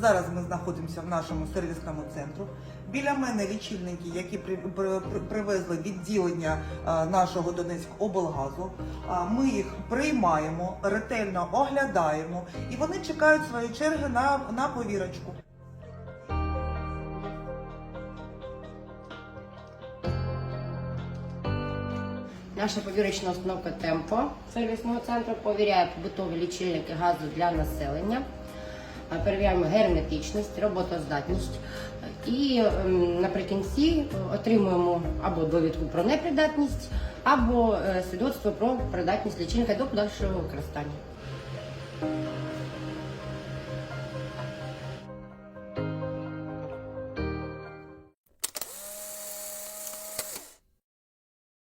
зараз ми знаходимося в нашому сервісному центру. Біля мене лічильники, які при, при- при- привезли відділення а, нашого Донецькоблгазу. Ми їх приймаємо, ретельно оглядаємо, і вони чекають своєї черги на, на повірочку. Наша повірочна установка Темпо сервісного центру повіряє побутові лічильники газу для населення. Е, Перевіряємо герметичність, роботоздатність і ем, наприкінці отримуємо або довідку про непридатність, або е, свідоцтво про придатність лічильника до подальшого використання.